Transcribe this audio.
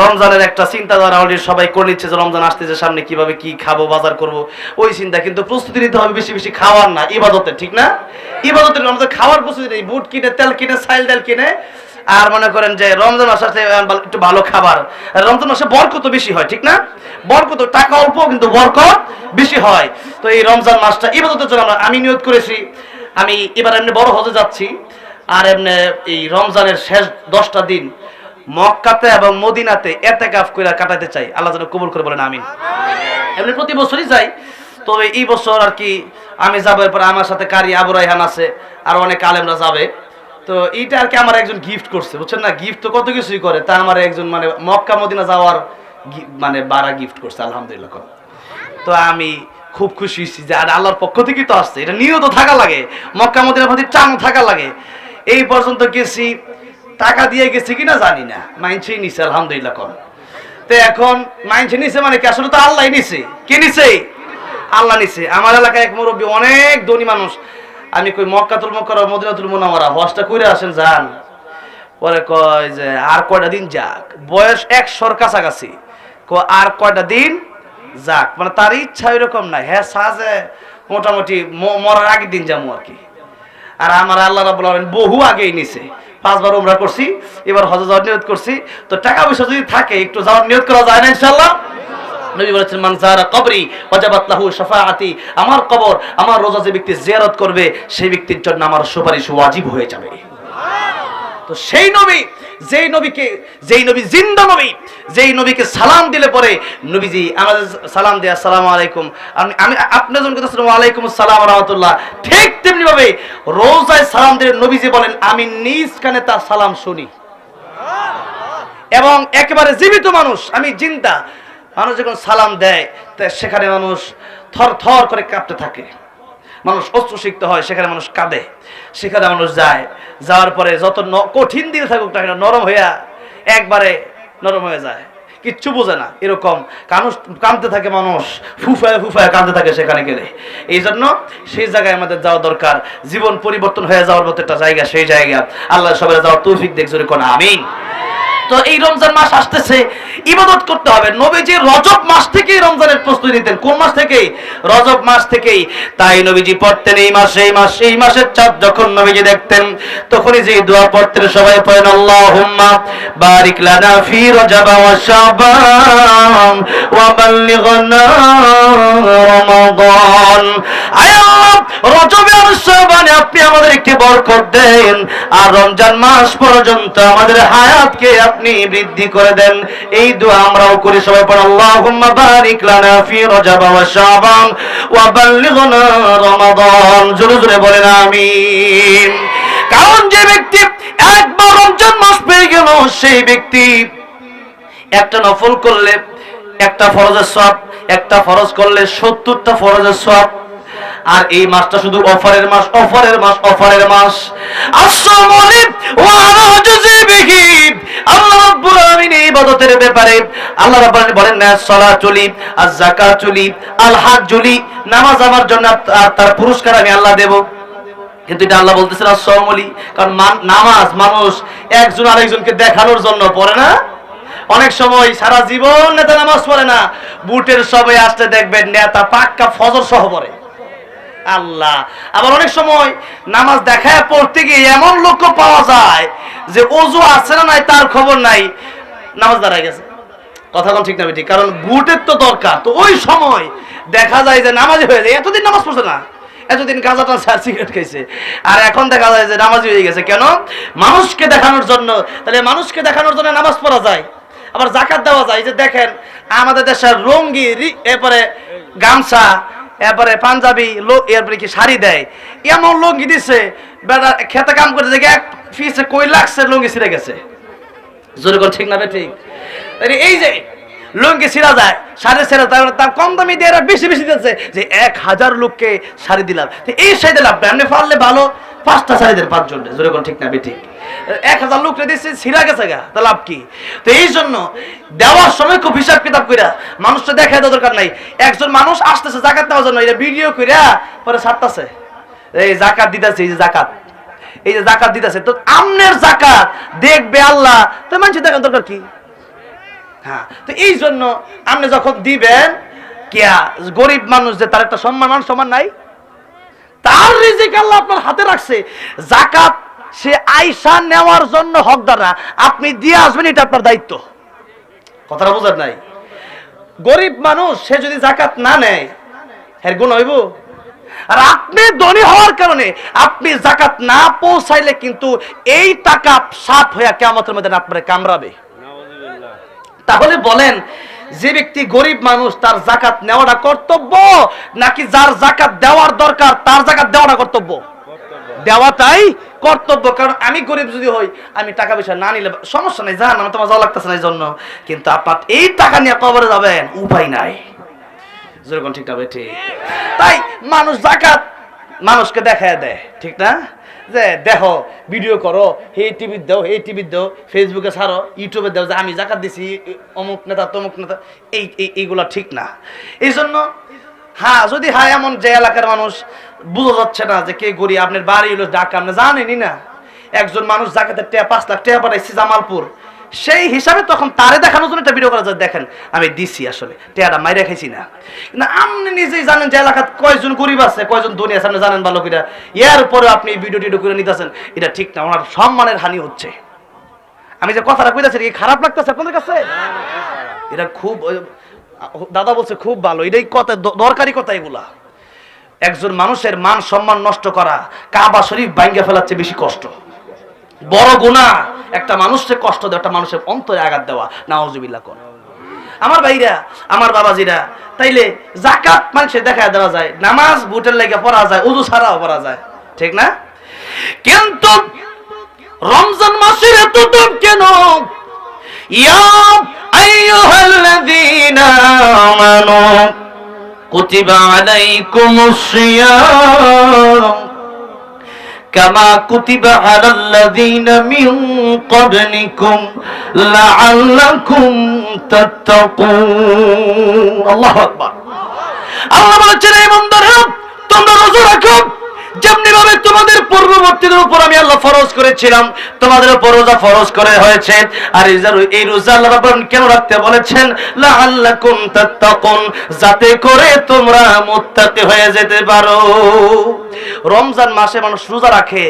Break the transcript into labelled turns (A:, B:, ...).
A: রমজানের একটা চিন্তাধারা অলরেডি সবাই করে নিচ্ছে যে রমজান আসতেছে, সামনে কীভাবে কি খাব, বাজার করব, ওই চিন্তা। কিন্তু প্রস্তুতি নিতে হবে বেশি বেশি খাওয়ার না, ইবাদতের, ঠিক না? ইবাদতের রমজান খাওয়ার প্রস্তুতি নেই, বুট কিনে, তেল কিনে, সাইল তেল কিনে। আর মনে করেন যে রমজান মাস আসলে একটু ভালো খাবার। রমজান মাসে বরকত বেশি হয়, ঠিক না? বরকত টাকা অল্প কিন্তু বরকত বেশি হয়। তো এই রমজান মাসটা ইবাদতের জন্য আমরা আমি নিয়োগ করেছি। আমি এবার এমনি বড় হতে যাচ্ছি। আর এমনি এই রমজানের শেষ দশটা দিন মক্কাতে এবং মদিনাতে এতে কাফ করে কাটাতে চাই। আল্লাহ যেন কবুল করে বলেন আমিন। এমনি প্রতি বছরই যাই তবে এই বছর আর কি আমি যাব এরপর আমার সাথে কারি আবু রাইহান আছে আর অনেক আলেমরা যাবে। তো এইটা আর কি আমার একজন গিফট করছে বুঝছেন না? গিফট তো কত কিছুই করে তা আমার একজন মানে মক্কা মদিনা যাওয়ার মানে বারা গিফট করছে আলহামদুলিল্লাহ। তো আমি খুব খুশি হয়েছি যে আর আল্লাহর পক্ষ থেকেই তো আসছে। এটা নিয়ত থাকা লাগে মক্কা মদিনার প্রতি টান থাকা লাগে। এই পর্যন্ত গেছি টাকা দিয়ে গেছে কিনা জানি না। মাইনছেই নিছে, আলহামদুলিল্লাহ কর তো এখন মাইনছে নিছে মানে কি? আসলে তো আল্লাহ নিছে। কে নিছে? আল্লাহ নিছে। আমার এলাকায় এক মুরব্বী, অনেক ধনী মানুষ। আমি কই মক্কাতুল মক্কা মদিনাতুল মুনাওয়ারা, হজটা কইরা আসেন, যান। পরে কয় যে, আর কয়টা দিন যাক? বয়স এক একশোর কাছাকাছি। ক- আর কয়টা দিন যাক? মানে তার ইচ্ছা এরকম না হ্যাঁ সাজে মোটামুটি মরার আগের দিন যাব আর কি। আর আমার আল্লাহ রাবুল বহু আগেই নিছে। পাঁচবার উমরা করছি, এবার হজে যাওয়ার নিয়ত করছি। তো টাকা পয়সা যদি থাকে, একটু যাওয়ার নিয়ত করা যায় না ইনশাল্লাহ নবী বলেছেন, মান যারা কবরি, ওয়াজাবাত লাহু শাফাআতি আমার কবর, আমার রোজা যে ব্যক্তি জিয়ারত করবে, সেই ব্যক্তির জন্য আমার সুপারিশ ওয়াজিব হয়ে যাবে। তো সেই নবী যেই নবীকে, যেই নবী জিন্দা নবী, যেই নবীকে সালাম দিলে পরে নবীজি আমাদের সালাম দেয়া, আসসালামু আলাইকুম। আমি আপনার জন্য কথা আলাইকুম সালাম রহমতুল্লাহ। ঠিক তেমনি ভাবে রোজায় সালাম দিলে নবীজি বলেন, আমি নিজ কানে তার সালাম শুনি। এবং একেবারে জীবিত মানুষ, আমি জিন্দা। মানুষ যখন সালাম দেয় সেখানে মানুষ থর থর করে কাঁপতে থাকে। মানুষ অস্ত্র শিখতে হয়, সেখানে মানুষ কাঁদে। সেখানে মানুষ যায়। যাওয়ার পরে যত কঠিন দিন থাকুক না কেন, নরম হইয়া একবারে নরম হয়ে যায়। কিচ্ছু বোঝে না, এরকম। কানুষ কাঁদতে থাকে মানুষ, ফুফায় ফুফায় কাঁদতে থাকে সেখানে গেলে। এই জন্য সেই জায়গায় আমাদের যাওয়া দরকার। জীবন পরিবর্তন হয়ে যাওয়ার মতো একটা জায়গা, সেই জায়গা। আল্লাহ সবাই যাওয়ার তৌফিক দেখ, জোরে কোন আমিন। তো এই রমজান মাস আসতেছে, ইবাদত করতে হবে। নবীজি রজব মাস থেকেই রমজানের প্রস্তুতি নিতেন। কোন মাস থেকেই? রজব মাস থেকেই। তাই নবীজি পড়তেন এই মাসে, এই মাস, এই মাসের চাঁদ যখন নবীজি দেখতেন, তখনই যে দোয়া পড়তেন, সবাই পড়েন, আল্লাহুম্মা বারিক লানা ফি রজব ওয়া শাবান ওয়া বাল্লিগনা রমাদান। আয়, রজবে আর শাবানে আপনি আমাদের একটি বরকত দেন। আর রমজান মাস পর্যন্ত আমাদের হায়াতকে আপনি বৃদ্ধি করে দেন। এই দোয়া আমরাও করি সবাই পড়ে, আল্লাহুম্মা বারিক লানা ফি রজব ওয়া শাবান ওয়া বাল্লিগনা রমাদান। জোরে জোরে বলেন, আমিন। কারণ যে ব্যক্তি একবার রমজান মাস পেয়ে গেল, সেই ব্যক্তি একটা নফল করলে একটা ফরজের সব একটা ফরজ করলে সত্তরটা ফরজের সব আর এই মাসটা শুধু অফারের মাস অফারের মাস অফারের মাস। কারণ নামাজ, মানুষ একজন আরেকজনকে দেখানোর জন্য পড়ে না। অনেক সময় সারা জীবন নেতা নামাজ পড়ে না। বুটের সবাই আসতে দেখবেন, নেতা পাক্কা ফজর সহ পড়ে। আল্লাহ। আবার অনেক সময় নামাজ দেখায় পড়তে গিয়ে এমন লোকও পাওয়া যায় যে ওজু আছে না নাই তার খবর নাই। নামাজ দাঁড়ায় গেছে। কথা ঠিক না ঠিক কারণ বুটের তো দরকার। তো ওই সময় দেখা যায় যে নামাজি হয়ে যায়। এতদিন নামাজ পড়ছে না। এতদিন গাঁজাটা চার সিগারেট খাইছে। আর এখন দেখা যায় যে নামাজি হয়ে গেছে। কেন? মানুষকে দেখানোর জন্য। তাহলে মানুষকে দেখানোর জন্য নামাজ পড়া যায়। আবার জাকাত দেওয়া যায়। যে দেখেন, আমাদের দেশের রঙ্গি এরপরে গামছা এরপরে পাঞ্জাবি লোক এরপরে কি শাড়ি দেয়? এমন লুঙ্গি দিছে, বেটা খেতে কাম করে দেখে এক ফিসে কই লাগছে লুঙ্গি ছিঁড়ে গেছে। জোরে করে ঠিক না বে, ঠিক? এই যে লুঙ্গি ছিঁড়া যায়, শাড়ি ছেড়ে তার কম দামি দিয়ে এরা বেশি বেশি দিচ্ছে যে এক হাজার লোককে শাড়ি দিলাম। এই শাড়ি দিলাম, এমনি পারলে ভালো, পাঁচটা শাড়ি দেন পাঁচজন জোরে করে ঠিক না বে, ঠিক? এক হাজার লোককে দিচ্ছে ছিঁড়া গেছে গা, তা লাভ কি? তো এই জন্য দেওয়ার সময় খুব হিসাব কিতাব কইরা, মানুষটা দেখায় দরকার নাই। একজন মানুষ আসতেছে জাকাত দেওয়ার জন্য, এটা ভিডিও কইরা পরে ছাড়তেছে। এই জাকাত দিতেছে, এই যে জাকাত। এই যে জাকাত দিতেছে, তো আমনের জাকাত দেখবে আল্লাহ। তো মানুষ দেখার দরকার কি?
B: হ্যাঁ তো এই জন্য আপনি যখন দিবেন কিয়া গরিব মানুষ যে তার একটা সম্মান, মান, সম্মান নাই? তার রিজিক আল্লাহ আপনার হাতে রাখছে। জাকাত সে আইসা নেওয়ার জন্য হকদার না আপনি দিয়ে আসবেন, এটা আপনার দায়িত্ব। কথাটা বোঝার নাই। গরিব মানুষ, সে যদি জাকাত না নেয়, এর গুণ হইব। আর আপনি ধনী হওয়ার কারণে আপনি জাকাত না পৌঁছাইলে কিন্তু এই টাকা সাপ হইয়া কেমতের মধ্যে আপনার কামড়াবে। তাহলে বলেন, যে ব্যক্তি গরিব মানুষ, তার জাকাত নেওয়াটা কর্তব্য, নাকি যার জাকাত দেওয়ার দরকার, তার জাকাত দেওয়াটা কর্তব্য? দেওয়াটাই কর্তব্য, কারণ আমি গরিব যদি হই, আমি টাকা পয়সা না নিলে সমস্যা নেই জান আমার তোমার মজা লাগতেছে না এই জন্য কিন্তু আপনার এই টাকা নিয়ে কবরে যাবেন, উপায় নাই। যেরকম ঠিক না ঠিক। তাই মানুষ জাকাত মানুষকে দেখায় দেয়, ঠিক না? যে দেখো, ভিডিও করো এই টিভি দাও এই টিভি দাও ফেসবুকে ছাড়ো ইউটিউবে দাও, যে আমি জাকাত দিছি অমুক নেতা, তমুক নেতা, এই- এইগুলা ঠিক না। এই জন্য হ্যাঁ যদি হ্যাঁ এমন যে এলাকার মানুষ, বোঝা যাচ্ছে না যে কে গরিব, আপনার বাড়ি হলো ঢাকা, আপনি জানেনই না। একজন মানুষ জাকাতের টেয়া পাঁচ লাখ টাকা পাঠাইছি জামালপুর। সেই হিসাবে তখন তারে দেখানোর জন্য একটা ভিডিও করা যায়, দেখেন, আমি দিছি আসলে টেয়াটা মাইরে খাইছি না। না, আপনি নিজেই জানেন যে এলাকাত কয়জন গরিব আছে, কয়জন ধনী আছে, আপনি জানেন ভালো করে। এর পরে আপনি ভিডিও টিডিও করে নিতেছেন, এটা ঠিক না, ওনার সম্মানের হানি হচ্ছে। আমি যে কথাটা কইতাছি কি খারাপ লাগতেছে আপনাদের কাছে? এটা খুব দাদা বলছে, খুব ভালো। এটাই কথা দরকারি কথা এগুলা। একজন মানুষের মান সম্মান নষ্ট করা, কাবা শরীফ ভাঙ্গে ফেলাচ্ছে বেশি কষ্ট। বড় গুণা একটা মানুষকে কষ্ট দেওয়া, একটা মানুষের অন্তরে আঘাত দেওয়া, নাওজুবিল্লাহ কোন। আমার ভাইরা, আমার বাবাজিরা, তাইলে জাকাত মানুষের দেখা দেওয়া যায়, নামাজ বুটের লেগে পড়া যায়, উজু ছাড়াও পড়া যায়। ঠিক না? কিন্তু রমজান মাসের এত দাম কেন ইয়া আইয়ুহাল্লাযীনা আমানু কুতিবা আলাইকুমুস সিয়াম كما كتب على الذين من قبلكم لعلكم تتقون الله أكبر আল্লাহ বলেছেন এই বন্ধুরা তোমরা রোজা রাখো যেমনি ভাবে তোমাদের পূর্ববর্তীদের উপর আমি আল্লাহ ফরজ করেছিলাম, তোমাদের উপর রোজা ফরজ করে হয়েছে। আর এই এই রোজা আল্লাহ রাব্বুল কেন রাখতে বলেছেন? লাআল্লাকুম তাত্তাকুন, যাতে করে তোমরা মুত্তাকি হয়ে যেতে পারো। রমজান মাসে মানুষ রোজা রাখে